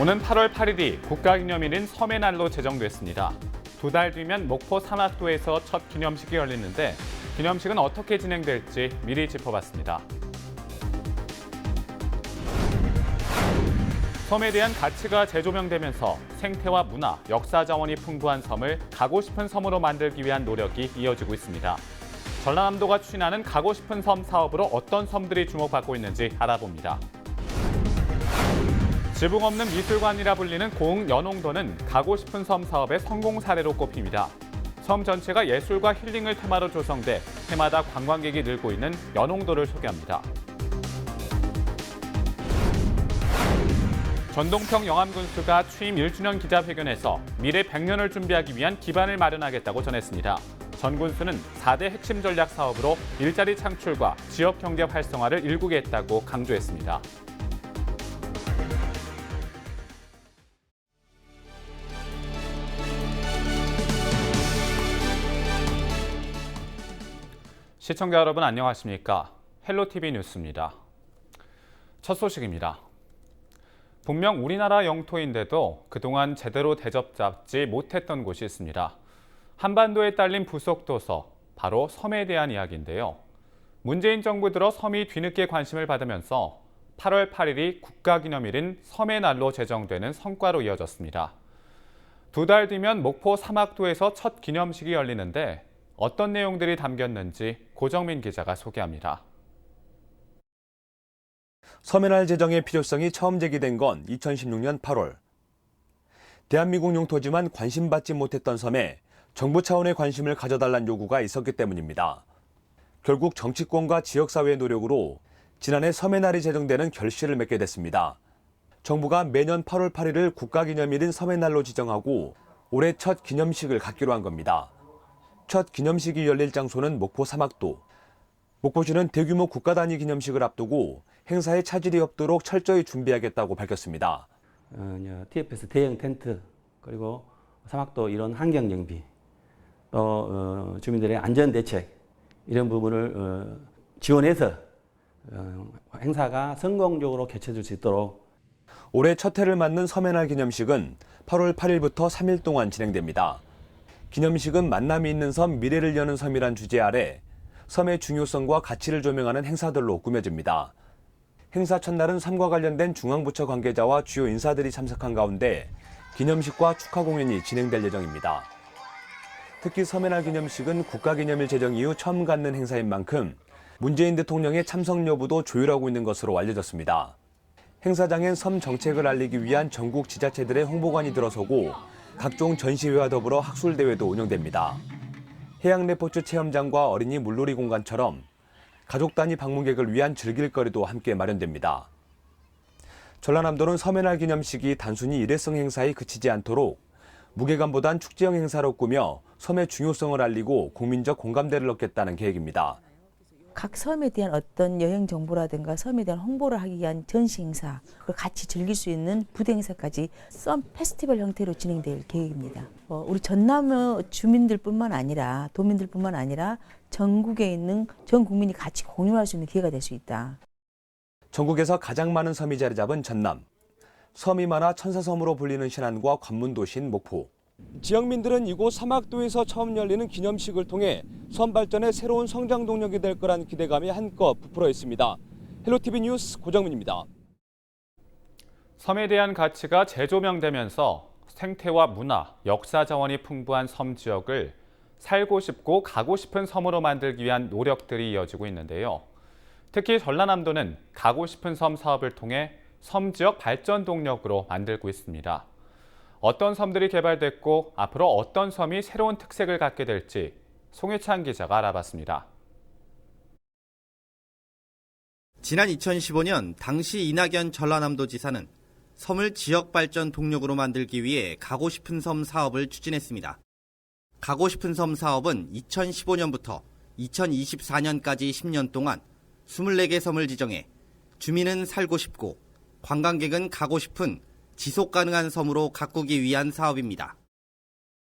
오는 8월 8일이 국가기념일인 섬의 날로 제정됐습니다. 두 달 뒤면 목포 산악도에서 첫 기념식이 열리는데 기념식은 어떻게 진행될지 미리 짚어봤습니다. 섬에 대한 가치가 재조명되면서 생태와 문화, 역사 자원이 풍부한 섬을 가고 싶은 섬으로 만들기 위한 노력이 이어지고 있습니다. 전라남도가 추진하는 가고 싶은 섬 사업으로 어떤 섬들이 주목받고 있는지 알아봅니다. 지붕 없는 미술관이라 불리는 고흥 연홍도는 가고 싶은 섬 사업의 성공 사례로 꼽힙니다. 섬 전체가 예술과 힐링을 테마로 조성돼 해마다 관광객이 늘고 있는 연홍도를 소개합니다. 전동평 영암군수가 취임 1주년 기자회견에서 미래 100년을 준비하기 위한 기반을 마련하겠다고 전했습니다. 전 군수는 4대 핵심 전략 사업으로 일자리 창출과 지역 경제 활성화를 일구겠다고 강조했습니다. 시청자 여러분 안녕하십니까? 헬로티비 뉴스입니다. 첫 소식입니다. 분명 우리나라 영토인데도 그동안 제대로 대접 잡지 못했던 곳이 있습니다. 한반도에 딸린 부속도서, 바로 섬에 대한 이야기인데요. 문재인 정부 들어 섬이 뒤늦게 관심을 받으면서 8월 8일이 국가기념일인 섬의 날로 제정되는 성과로 이어졌습니다. 두 달 뒤면 목포 사막도에서 첫 기념식이 열리는데 어떤 내용들이 담겼는지 고정민 기자가 소개합니다. 섬해날 제정의 필요성이 처음 제기된 건 2016년 8월. 대한민국 용토지만 관심받지 못했던 섬에 정부 차원의 관심을 가져달란 요구가 있었기 때문입니다. 결국 정치권과 지역사회의 노력으로 지난해 섬해날이 제정되는 결실을 맺게 됐습니다. 정부가 매년 8월 8일을 국가기념일인 섬해날로 지정하고 올해 첫 기념식을 갖기로 한 겁니다. 첫 기념식이 열릴 장소는 목포 사막도. 목포시는 대규모 국가 단위 기념식을 앞두고 행사에 차질이 없도록 철저히 준비하겠다고 밝혔습니다. 어, TFS 대형 텐트 그리고 사막도 이런 환경 정비 또 어, 주민들의 안전 대책 이런 부분을 어, 지원해서 어, 행사가 성공적으로 개최될 수 있도록 올해 첫 해를 맞는 섬해날 기념식은 8월 8일부터 3일 동안 진행됩니다. 기념식은 만남이 있는 섬, 미래를 여는 섬이란 주제 아래 섬의 중요성과 가치를 조명하는 행사들로 꾸며집니다. 행사 첫날은 섬과 관련된 중앙부처 관계자와 주요 인사들이 참석한 가운데 기념식과 축하 공연이 진행될 예정입니다. 특히 섬해날 기념식은 국가기념일 제정 이후 처음 갖는 행사인 만큼 문재인 대통령의 참석 여부도 조율하고 있는 것으로 알려졌습니다. 행사장엔 섬 정책을 알리기 위한 전국 지자체들의 홍보관이 들어서고 각종 전시회와 더불어 학술대회도 운영됩니다. 해양 레포츠 체험장과 어린이 물놀이 공간처럼 가족 단위 방문객을 위한 즐길거리도 함께 마련됩니다. 전라남도는 섬해날 기념식이 단순히 일회성 행사에 그치지 않도록 무게감보단 축제형 행사로 꾸며 섬의 중요성을 알리고 국민적 공감대를 얻겠다는 계획입니다. 각 섬에 대한 어떤 여행 정보라든가 섬에 대한 홍보를 하기 위한 전시 행사, 그걸 같이 즐길 수 있는 부대 행사까지 썸 페스티벌 형태로 진행될 계획입니다. 어, 우리 전남 주민들뿐만 아니라 도민들뿐만 아니라 전국에 있는 전 국민이 같이 공유할 수 있는 기회가 될 수 있다. 전국에서 가장 많은 섬이 자리 잡은 전남. 섬이 많아 천사섬으로 불리는 신안과 관문 도시인 목포. 지역민들은 이곳 사막도에서 처음 열리는 기념식을 통해 섬 발전의 새로운 성장 동력이 될 거란 기대감이 한껏 부풀어 있습니다. 헬로티비 뉴스 고정민입니다. 섬에 대한 가치가 재조명되면서 생태와 문화, 역사 자원이 풍부한 섬 지역을 살고 싶고 가고 싶은 섬으로 만들기 위한 노력들이 이어지고 있는데요. 특히 전라남도는 가고 싶은 섬 사업을 통해 섬 지역 발전 동력으로 만들고 있습니다. 어떤 섬들이 개발됐고 앞으로 어떤 섬이 새로운 특색을 갖게 될지 송혜찬 기자가 알아봤습니다. 지난 2015년 당시 이낙연 전라남도 지사는 섬을 지역 발전 동력으로 만들기 위해 가고 싶은 섬 사업을 추진했습니다. 가고 싶은 섬 사업은 2015년부터 2024년까지 10년 동안 24개 섬을 지정해 주민은 살고 싶고 관광객은 가고 싶은 지속 가능한 섬으로 가꾸기 위한 사업입니다.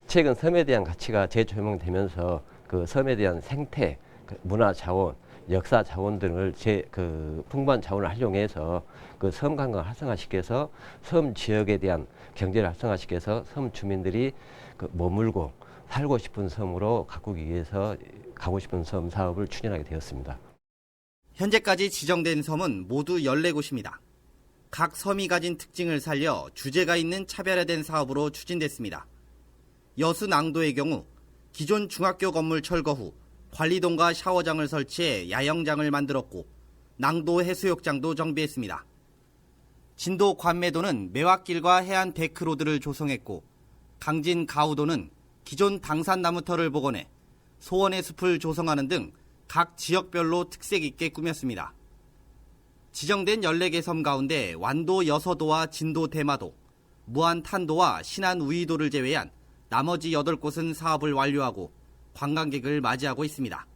최근 섬에 대한 가치가 재조명되면서 그 섬에 대한 생태, 그 문화 자원 역사 자원 등을 제그 풍부한 자원을 활용해서 그 섬 관광을 활성화시켜서 섬 지역에 대한 경제를 활성화시켜서 섬 주민들이 그 머물고 살고 싶은 섬으로 가꾸기 위해서 가고 싶은 섬 사업을 추진하게 되었습니다. 현재까지 지정된 섬은 모두 14곳입니다. 각 섬이 가진 특징을 살려 주제가 있는 차별화된 사업으로 추진됐습니다. 여수 낭도의 경우 기존 중학교 건물 철거 후 관리동과 샤워장을 설치해 야영장을 만들었고 낭도 해수욕장도 정비했습니다. 진도 관매도는 매화길과 해안 데크로드를 조성했고 강진 가우도는 기존 당산나무터를 복원해 소원의 숲을 조성하는 등 각 지역별로 특색 있게 꾸몄습니다. 지정된 14개 섬 가운데 완도 여서도와 진도 대마도, 무안 탄도와 신안 우이도를 제외한 나머지 8곳은 사업을 완료하고 관광객을 맞이하고 있습니다.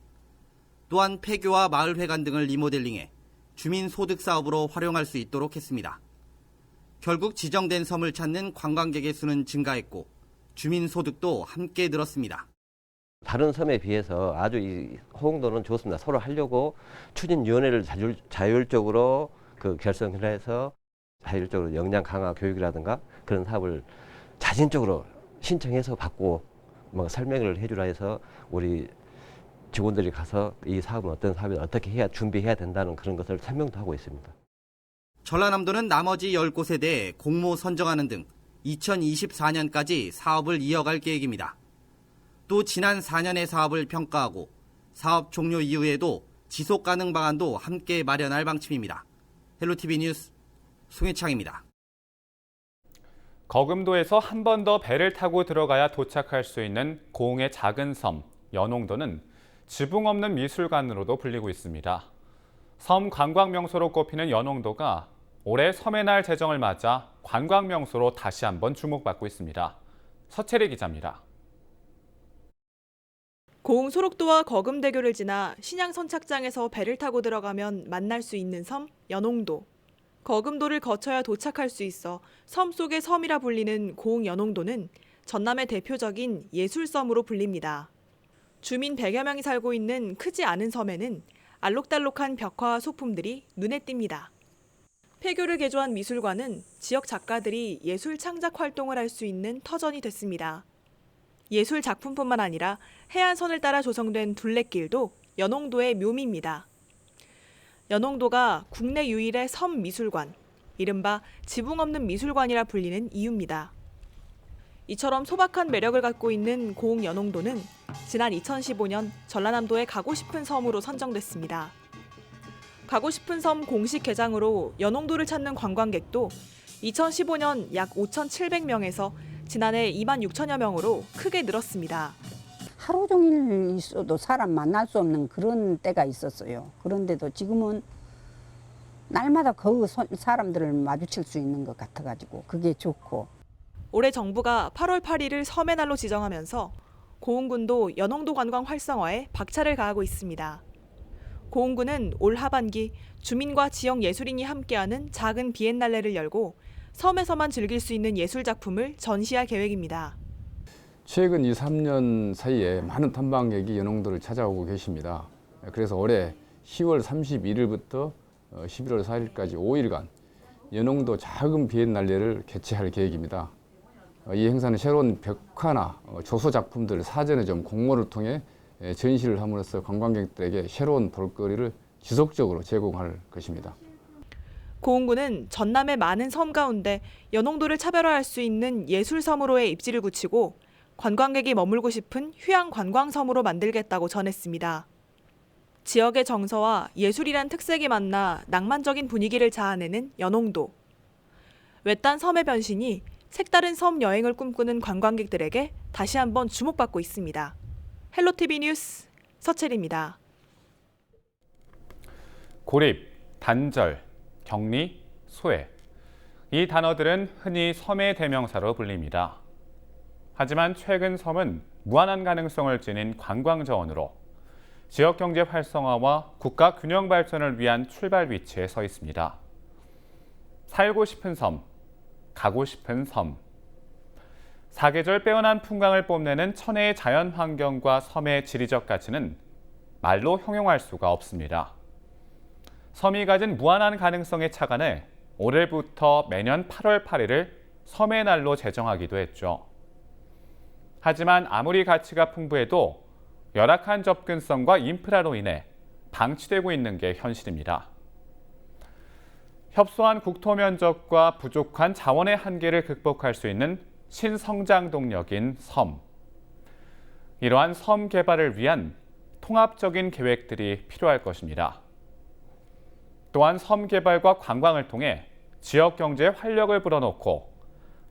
또한 폐교와 마을회관 등을 리모델링해 주민 소득 사업으로 활용할 수 있도록 했습니다. 결국 지정된 섬을 찾는 관광객의 수는 증가했고 주민 소득도 함께 늘었습니다. 다른 섬에 비해서 아주 이 호응도는 좋습니다. 서로 하려고 추진위원회를 자율, 자율적으로 그 결성을 해서 자율적으로 역량 강화 교육이라든가 그런 사업을 자진적으로 신청해서 받고 뭐 설명을 해주라 해서 우리 직원들이 가서 이 사업은 어떤 사업이 어떻게 해야 준비해야 된다는 그런 것을 설명도 하고 있습니다. 전라남도는 나머지 10곳에 대해 공모 선정하는 등 2024년까지 사업을 이어갈 계획입니다. 또 지난 4년의 사업을 평가하고 사업 종료 이후에도 지속 가능 방안도 함께 마련할 방침입니다. 헬로티비 뉴스 송혜창입니다. 거금도에서 한 번 더 배를 타고 들어가야 도착할 수 있는 고흥의 작은 섬 연홍도는 지붕 없는 미술관으로도 불리고 있습니다. 섬 관광 명소로 꼽히는 연홍도가 올해 섬의 날 제정을 맞아 관광 명소로 다시 한번 주목받고 있습니다. 서채리 기자입니다. 고흥 소록도와 거금대교를 지나 신양 선착장에서 배를 타고 들어가면 만날 수 있는 섬 연홍도. 거금도를 거쳐야 도착할 수 있어 섬 속의 섬이라 불리는 고흥 연홍도는 전남의 대표적인 예술섬으로 불립니다. 주민 100여 명이 살고 있는 크지 않은 섬에는 알록달록한 벽화와 소품들이 눈에 띕니다. 폐교를 개조한 미술관은 지역 작가들이 예술 창작 활동을 할 수 있는 터전이 됐습니다. 예술 작품뿐만 아니라 해안선을 따라 조성된 둘레길도 연홍도의 묘미입니다. 연홍도가 국내 유일의 섬 미술관, 이른바 지붕 없는 미술관이라 불리는 이유입니다. 이처럼 소박한 매력을 갖고 있는 고흥 연홍도는 지난 2015년 전라남도의 가고 싶은 섬으로 선정됐습니다. 가고 싶은 섬 공식 개장으로 연홍도를 찾는 관광객도 2015년 약 5,700명에서 지난해 2만 6천여 명으로 크게 늘었습니다. 하루 종일 있어도 사람 만날 수 없는 그런 때가 있었어요. 그런데도 지금은 날마다 그 소- 사람들을 마주칠 수 있는 것 같아가지고 그게 좋고 올해 정부가 8월 8일을 섬의 날로 지정하면서 고흥군도 연홍도 관광 활성화에 박차를 가하고 있습니다. 고흥군은 올 하반기 주민과 지역 예술인이 함께하는 작은 비엔날레를 열고 섬에서만 즐길 수 있는 예술 작품을 전시할 계획입니다. 최근 2, 3년 사이에 많은 탐방객이 연홍도를 찾아오고 계십니다. 그래서 올해 10월 31일부터 11월 4일까지 5일간 연홍도 작은 비엔날레를 개최할 계획입니다. 어, 이 행사는 새로운 벽화나 어, 조소 작품들 사전에 좀 공모를 통해 예, 전시를 함으로써 관광객들에게 새로운 볼거리를 지속적으로 제공할 것입니다. 고흥군은 전남의 많은 섬 가운데 연홍도를 차별화할 수 있는 예술섬으로의 입지를 굳히고 관광객이 머물고 싶은 휴양 관광섬으로 만들겠다고 전했습니다. 지역의 정서와 예술이란 특색이 만나 낭만적인 분위기를 자아내는 연홍도. 외딴 섬의 변신이 색다른 섬 여행을 꿈꾸는 관광객들에게 다시 한번 주목받고 있습니다. 헬로티비 뉴스 서채리입니다. 고립, 단절, 격리, 소외. 이 단어들은 흔히 섬의 대명사로 불립니다. 하지만 최근 섬은 무한한 가능성을 지닌 관광 자원으로 지역 경제 활성화와 국가 균형 발전을 위한 출발 위치에 서 있습니다. 살고 싶은 섬, 가고 싶은 섬. 사계절 빼어난 풍광을 뽐내는 천혜의 자연 환경과 섬의 지리적 가치는 말로 형용할 수가 없습니다. 섬이 가진 무한한 가능성에 착안해 올해부터 매년 8월 8일을 섬의 날로 제정하기도 했죠. 하지만 아무리 가치가 풍부해도 열악한 접근성과 인프라로 인해 방치되고 있는 게 현실입니다. 협소한 국토 면적과 부족한 자원의 한계를 극복할 수 있는 신성장 동력인 섬. 이러한 섬 개발을 위한 통합적인 계획들이 필요할 것입니다. 또한 섬 개발과 관광을 통해 지역 경제에 활력을 불어넣고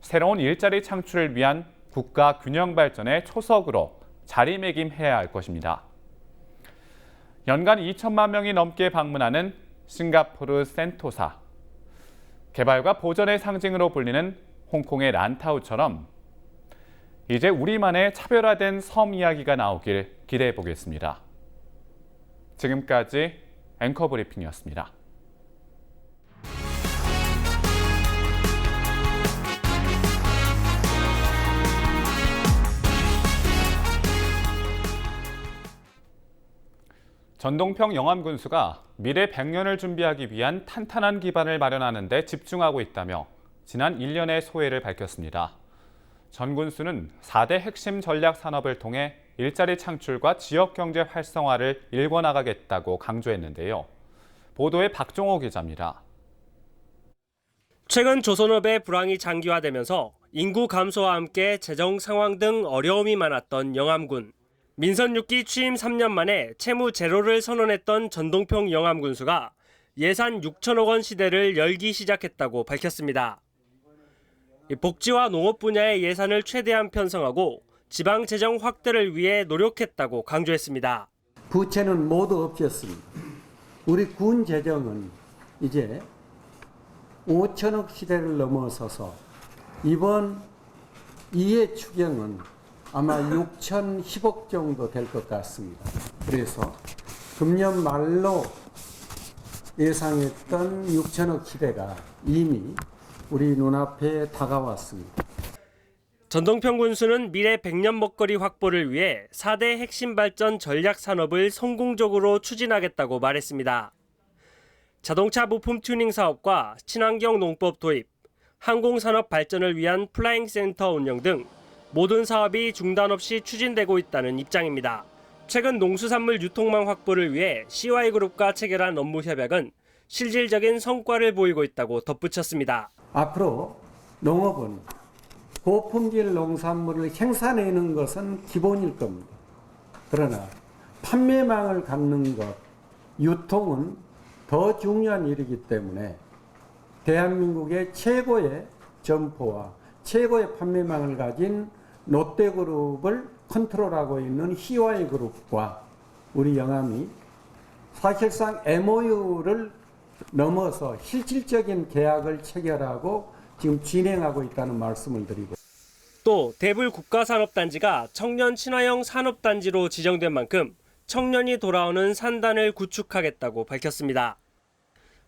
새로운 일자리 창출을 위한 국가 균형 발전의 초석으로 자리매김해야 할 것입니다. 연간 2천만 명이 넘게 방문하는 싱가포르 센토사. 개발과 보전의 상징으로 불리는 홍콩의 란타우처럼 이제 우리만의 차별화된 섬 이야기가 나오길 기대해 보겠습니다. 지금까지 앵커 브리핑이었습니다. 전동평 영암군수가 미래 100년을 준비하기 위한 탄탄한 기반을 마련하는 데 집중하고 있다며 지난 1년의 소회를 밝혔습니다. 전 군수는 4대 핵심 전략 산업을 통해 일자리 창출과 지역 경제 활성화를 일궈나가겠다고 강조했는데요. 보도에 박종호 기자입니다. 최근 조선업의 불황이 장기화되면서 인구 감소와 함께 재정 상황 등 어려움이 많았던 영암군. 민선 6기 취임 3년 만에 채무 제로를 선언했던 전동평 영암군수가 예산 6천억 원 시대를 열기 시작했다고 밝혔습니다. 복지와 농업 분야의 예산을 최대한 편성하고 지방 재정 확대를 위해 노력했다고 강조했습니다. 부채는 모두 없었습니다. 우리 군 재정은 이제 5천억 시대를 넘어서서 이번 2회 추경은 아마 6,010억 정도 될 것 같습니다. 그래서 금년 말로 예상했던 6천억 시대가 이미 우리 눈앞에 다가왔습니다. 전동평 군수는 미래 100년 먹거리 확보를 위해 4대 핵심 발전 전략 산업을 성공적으로 추진하겠다고 말했습니다. 자동차 부품 튜닝 사업과 친환경 농법 도입, 항공산업 발전을 위한 플라잉 센터 운영 등 모든 사업이 중단 없이 추진되고 있다는 입장입니다. 최근 농수산물 유통망 확보를 위해 CY그룹과 체결한 업무 협약은 실질적인 성과를 보이고 있다고 덧붙였습니다. 앞으로 농업은 고품질 농산물을 생산해내는 것은 기본일 겁니다. 그러나 판매망을 갖는 것, 유통은 더 중요한 일이기 때문에 대한민국의 최고의 점포와 최고의 판매망을 가진 롯데그룹을 컨트롤하고 있는 희와이 그룹과 우리 영암이 사실상 MOU를 넘어서 실질적인 계약을 체결하고 지금 진행하고 있다는 말씀을 드리고 또 대불 국가산업단지가 청년 친화형 산업단지로 지정된 만큼 청년이 돌아오는 산단을 구축하겠다고 밝혔습니다.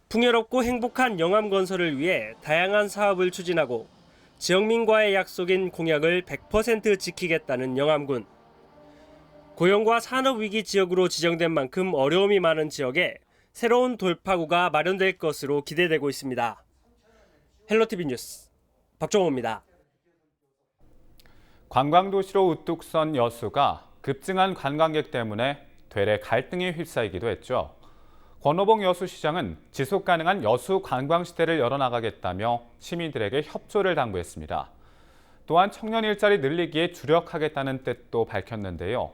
풍요롭고 행복한 영암 건설을 위해 다양한 사업을 추진하고 지역민과의 약속인 공약을 100% 지키겠다는 영암군. 고용과 산업위기 지역으로 지정된 만큼 어려움이 많은 지역에 새로운 돌파구가 마련될 것으로 기대되고 있습니다. 헬로티비 뉴스 박정호입니다. 관광도시로 우뚝 선 여수가 급증한 관광객 때문에 되레 갈등에 휩싸이기도 했죠. 권오봉 여수시장은 지속 가능한 여수 관광 시대를 열어나가겠다며 시민들에게 협조를 당부했습니다. 또한 청년 일자리 늘리기에 주력하겠다는 뜻도 밝혔는데요.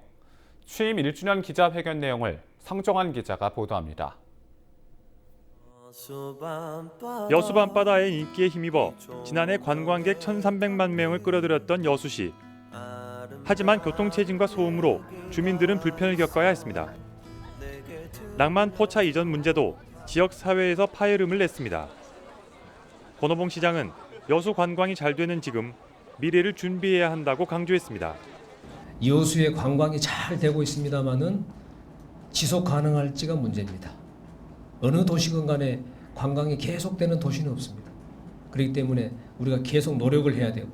취임 1주년 기자회견 내용을 성정환 기자가 보도합니다. 여수 밤바다의 인기에 힘입어 지난해 관광객 1,300만 명을 끌어들였던 여수시. 하지만 교통 체증과 소음으로 주민들은 불편을 겪어야 했습니다. 낭만 포차 이전 문제도 지역 사회에서 파열음을 냈습니다. 권오봉 시장은 여수 관광이 잘 되는 지금 미래를 준비해야 한다고 강조했습니다. 여수의 관광이 잘 되고 있습니다만은 지속 가능할지가 문제입니다. 어느 도시건 간에 관광이 계속되는 도시는 없습니다. 그렇기 때문에 우리가 계속 노력을 해야 되고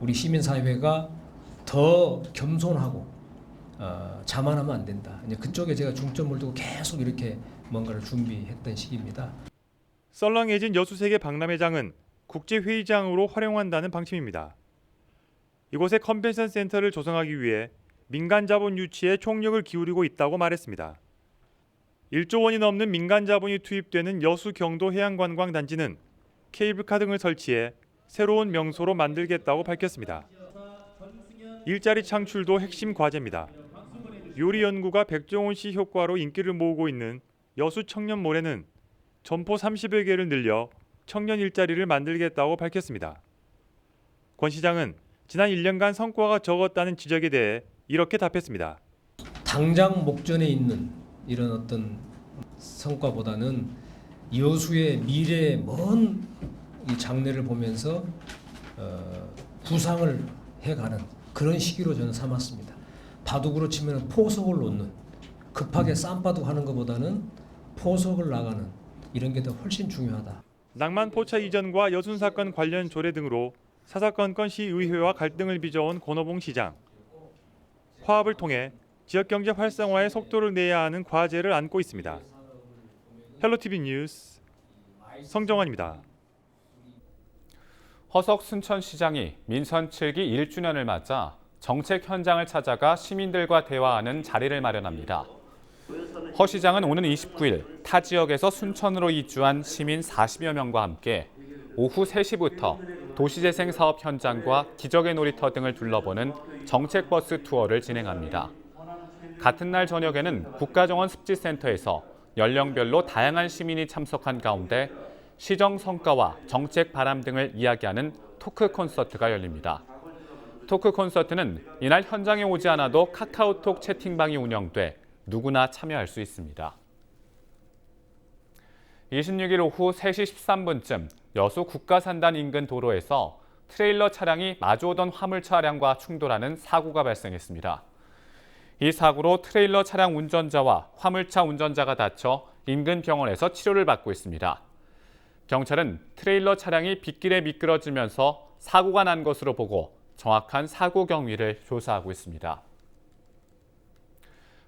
우리 시민사회가 더 겸손하고 어, 자만하면 안 된다. 이제 그쪽에 제가 중점을 두고 계속 이렇게 뭔가를 준비했던 시기입니다. 썰렁해진 여수세계 박람회장은 국제회의장으로 활용한다는 방침입니다. 이곳에 컨벤션 센터를 조성하기 위해 민간 자본 유치에 총력을 기울이고 있다고 말했습니다. 1조 원이 넘는 민간 자본이 투입되는 여수 경도 해양관광 단지는 케이블카 등을 설치해 새로운 명소로 만들겠다고 밝혔습니다. 일자리 창출도 핵심 과제입니다. 요리 연구가 백종원 씨 효과로 인기를 모으고 있는 여수 청년몰에는 점포 30여 개를 늘려 청년 일자리를 만들겠다고 밝혔습니다. 권 시장은 지난 1년간 성과가 적었다는 지적에 대해 이렇게 답했습니다. 당장 목전에 있는 이런 어떤 성과보다는 여수의 미래의 먼이 장래를 보면서 어, 구상을 해가는 그런 시기로 저는 삼았습니다. 바둑으로 치면 포석을 놓는 급하게 쌈바둑 하는 것보다는 포석을 나가는 이런 게 더 훨씬 중요하다. 낭만 포차 이전과 여순 사건 관련 조례 등으로 사사건건 시의회와 갈등을 빚어온 권오봉 시장. 화합을 통해 지역 경제 활성화에 속도를 내야 하는 과제를 안고 있습니다. 헬로티비 뉴스 성정환입니다. 허석 순천시장이 민선 7기 1주년을 맞아 정책 현장을 찾아가 시민들과 대화하는 자리를 마련합니다. 허 시장은 오는 29일 타 지역에서 순천으로 이주한 시민 40여 명과 함께 오후 3시부터 도시재생 사업 현장과 기적의 놀이터 등을 둘러보는 정책버스 투어를 진행합니다. 같은 날 저녁에는 국가정원 습지센터에서 연령별로 다양한 시민이 참석한 가운데 시정 성과와 정책 바람 등을 이야기하는 토크 콘서트가 열립니다. 토크 콘서트는 이날 현장에 오지 않아도 카카오톡 채팅방이 운영돼 누구나 참여할 수 있습니다. 26일 오후 3시 13분쯤 여수 국가산단 인근 도로에서 트레일러 차량이 마주오던 화물 차량과 충돌하는 사고가 발생했습니다. 이 사고로 트레일러 차량 운전자와 화물차 운전자가 다쳐 인근 병원에서 치료를 받고 있습니다. 경찰은 트레일러 차량이 빗길에 미끄러지면서 사고가 난 것으로 보고 정확한 사고 경위를 조사하고 있습니다.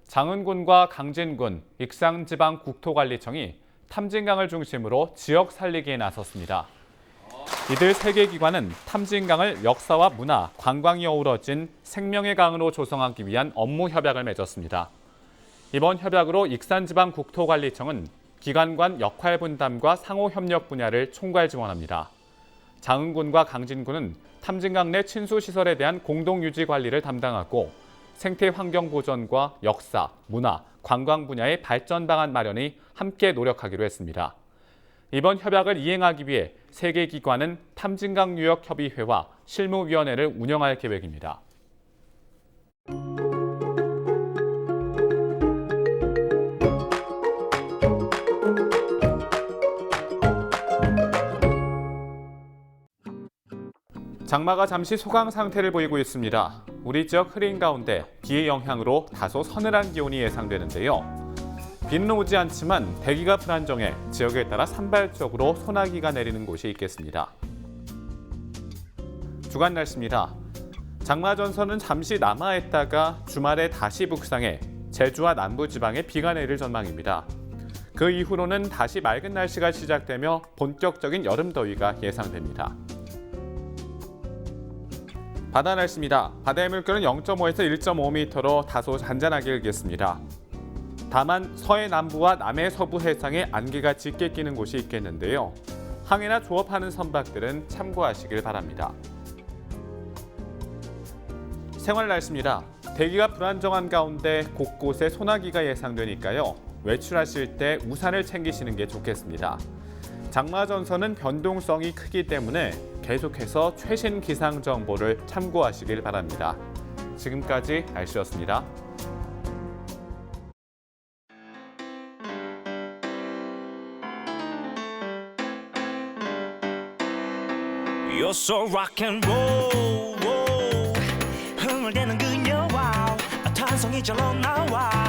장은군과 강진군, 익산지방 국토관리청이 탐진강을 중심으로 지역 살리기에 나섰습니다. 이들 세 개 기관은 탐진강을 역사와 문화, 관광이 어우러진 생명의 강으로 조성하기 위한 업무 협약을 맺었습니다. 이번 협약으로 익산지방 국토관리청은 기관 간 역할 분담과 상호 협력 분야를 총괄 지원합니다. 장흥군과 강진군은 탐진강 내 친수 시설에 대한 공동 유지 관리를 담당하고 생태 환경 보전과 역사, 문화, 관광 분야의 발전 방안 마련이 함께 노력하기로 했습니다. 이번 협약을 이행하기 위해 세개 기관은 탐진강 유역 협의회와 실무위원회를 운영할 계획입니다. 장마가 잠시 소강 상태를 보이고 있습니다. 우리 지역 흐린 가운데 비의 영향으로 다소 서늘한 기온이 예상되는데요. 비는 오지 않지만 대기가 불안정해 지역에 따라 산발적으로 소나기가 내리는 곳이 있겠습니다. 주간 날씨입니다. 장마 전선은 잠시 남하했다가 주말에 다시 북상해 제주와 남부 지방에 비가 내릴 전망입니다. 그 이후로는 다시 맑은 날씨가 시작되며 본격적인 여름 더위가 예상됩니다. 바다 날씨입니다. 바다의 물결은 0.5에서 1.5m로 다소 잔잔하게 일겠습니다. 다만 서해 남부와 남해 서부 해상에 안개가 짙게 끼는 곳이 있겠는데요. 항해나 조업하는 선박들은 참고하시길 바랍니다. 생활 날씨입니다. 대기가 불안정한 가운데 곳곳에 소나기가 예상되니까요. 외출하실 때 우산을 챙기시는 게 좋겠습니다. 장마 전선은 변동성이 크기 때문에 계속해서 최신 기상 정보를 참고하시길 바랍니다. 지금까지 날씨였습니다. 내는 그녀와 탄성이 절로 나와